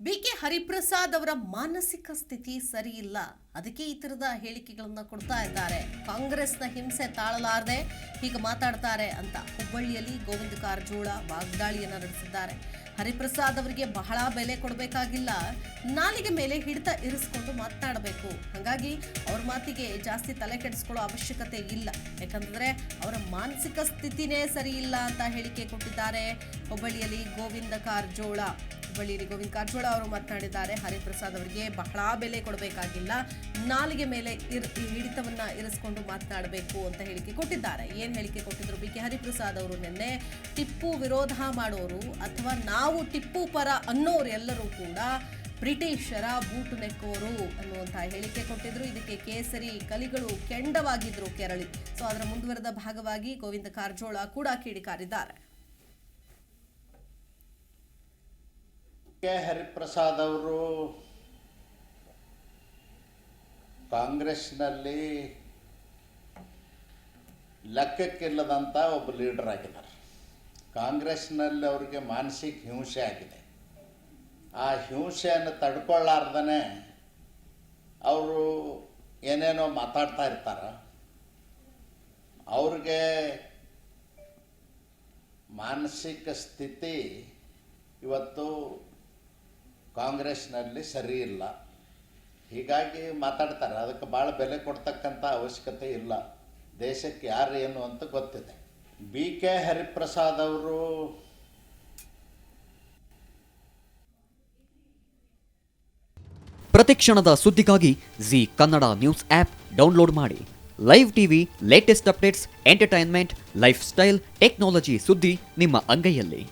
B K Hariprasad ಅವರ ಮಾನಸಿಕ ಸ್ಥಿತಿ ಸರಿ ಇಲ್ಲ. ಅದಕ್ಕೆ ಈ ತರದ ಹೇಳಿಕೆಗಳನ್ನ ಕೊಡ್ತಾ ಇದ್ದಾರೆ. ಕಾಂಗ್ರೆಸ್ನ ಹಿಂಸೆ ತಾಳಲಾರದೆ ಹೀಗೆ ಮಾತಾಡ್ತಾರೆ ಅಂತ ಹುಬ್ಬಳ್ಳಿಯಲ್ಲಿ ಗೋವಿಂದ ಕಾರಜೋಳ ವಾಗ್ದಾಳಿಯನ್ನ ನಡೆಸಿದ್ದಾರೆ. ಹರಿಪ್ರಸಾದ್ ಅವರಿಗೆ ಬಹಳ ಬೆಲೆ ಕೊಡಬೇಕಾಗಿಲ್ಲ. ನಾಲಿಗೆ ಮೇಲೆ ಹಿಡಿತ ಇರಿಸ್ಕೊಂಡು ಮಾತನಾಡಬೇಕು ಹಾಗಾಗಿ ಅವ್ರ ಮಾತಿಗೆ ಜಾಸ್ತಿ ತಲೆ ಕೆಡಿಸ್ಕೊಳ್ಳೋ ಅವಶ್ಯಕತೆ ಇಲ್ಲ. ಯಾಕಂದ್ರೆ ಅವರ ಮಾನಸಿಕ ಸ್ಥಿತಿನೇ ಸರಿ ಇಲ್ಲ ಅಂತ ಹೇಳಿಕೆ ಕೊಟ್ಟಿದ್ದಾರೆ ಹುಬ್ಬಳ್ಳಿಯಲ್ಲಿ ಗೋವಿಂದ ಕಾರಜೋಳ. ಹುಬ್ಬಳ್ಳಿಯಲ್ಲಿ ಗೋವಿಂದ ಕಾರಜೋಳ ಅವರು ಮಾತನಾಡಿದ್ದಾರೆ. ಹರಿಪ್ರಸಾದ್ ಅವರಿಗೆ ಬಹಳ ಬೆಲೆ ಕೊಡಬೇಕಾಗಿಲ್ಲ. ನಾಲಿಗೆ ಮೇಲೆ ಇರ್ ಹಿಡಿತವನ್ನ ಇರಿಸ್ಕೊಂಡು ಮಾತನಾಡಬೇಕು ಅಂತ ಹೇಳಿಕೆ ಕೊಟ್ಟಿದ್ದಾರೆ. ಏನ್ ಹೇಳಿಕೆ ಕೊಟ್ಟಿದ್ರು ಬಿ ಕೆ ಹರಿಪ್ರಸಾದ್ ಅವರು ನಿನ್ನೆ? ಟಿಪ್ಪು ವಿರೋಧ ಮಾಡೋರು ಅಥವಾ ನಾವು ಟಿಪ್ಪು ಪರ ಅನ್ನೋರು ಎಲ್ಲರೂ ಕೂಡ ಬ್ರಿಟಿಷರ ಬೂಟು ನೆಕ್ಕೋರು ಅನ್ನುವಂತಹ ಹೇಳಿಕೆ ಕೊಟ್ಟಿದ್ರು. ಇದಕ್ಕೆ ಕೇಸರಿ ಕಲಿಗಳು ಕೆಂಡವಾಗಿದ್ರು ಕೆರಳಿ. ಸೊ, ಅದರ ಮುಂದುವರೆದ ಭಾಗವಾಗಿ ಗೋವಿಂದ ಕಾರಜೋಳ ಕೂಡ ಕಿಡಿಕಾರಿದ್ದಾರೆ. ಕೆ. ಹರಿಪ್ರಸಾದ್ ಅವರು ಕಾಂಗ್ರೆಸ್ನಲ್ಲಿ ಲೆಕ್ಕಕ್ಕಿಲ್ಲದಂಥ ಒಬ್ಬ ಲೀಡರ್ ಆಗಿದ್ದಾರೆ. ಕಾಂಗ್ರೆಸ್ನಲ್ಲಿ ಅವರಿಗೆ ಮಾನಸಿಕ ಹಿಂಸೆ ಆಗಿದೆ. ಆ ಹಿಂಸೆಯನ್ನು ತಡ್ಕೊಳ್ಳಾರ್ದೇ ಅವರು ಏನೇನೋ ಮಾತಾಡ್ತಾ ಇರ್ತಾರೆ. ಅವ್ರಿಗೆ ಮಾನಸಿಕ ಸ್ಥಿತಿ ಇವತ್ತು ಕಾಂಗ್ರೆಸ್ನಲ್ಲಿ ಸರಿ ಇಲ್ಲ. ಹೀಗಾಗಿ ಮಾತಾಡ್ತಾರೆ. ಅದಕ್ಕೆ ಭಾಳ ಬೆಲೆ ಕೊಡ್ತಕ್ಕಂಥ ಅವಶ್ಯಕತೆ ಇಲ್ಲ. ದೇಶಕ್ಕೆ ಯಾರು ಏನು ಅಂತ ಗೊತ್ತಿದೆ. ಬಿ ಕೆ ಹರಿಪ್ರಸಾದ್ ಅವರು ಪ್ರತಿಕ್ಷಣದ ಸುದ್ದಿಗಾಗಿ Zee Kannada news app download ಮಾಡಿ. Live TV latest updates entertainment lifestyle technology ಸುದ್ದಿ ನಿಮ್ಮ ಅಂಗೈಯಲ್ಲಿ.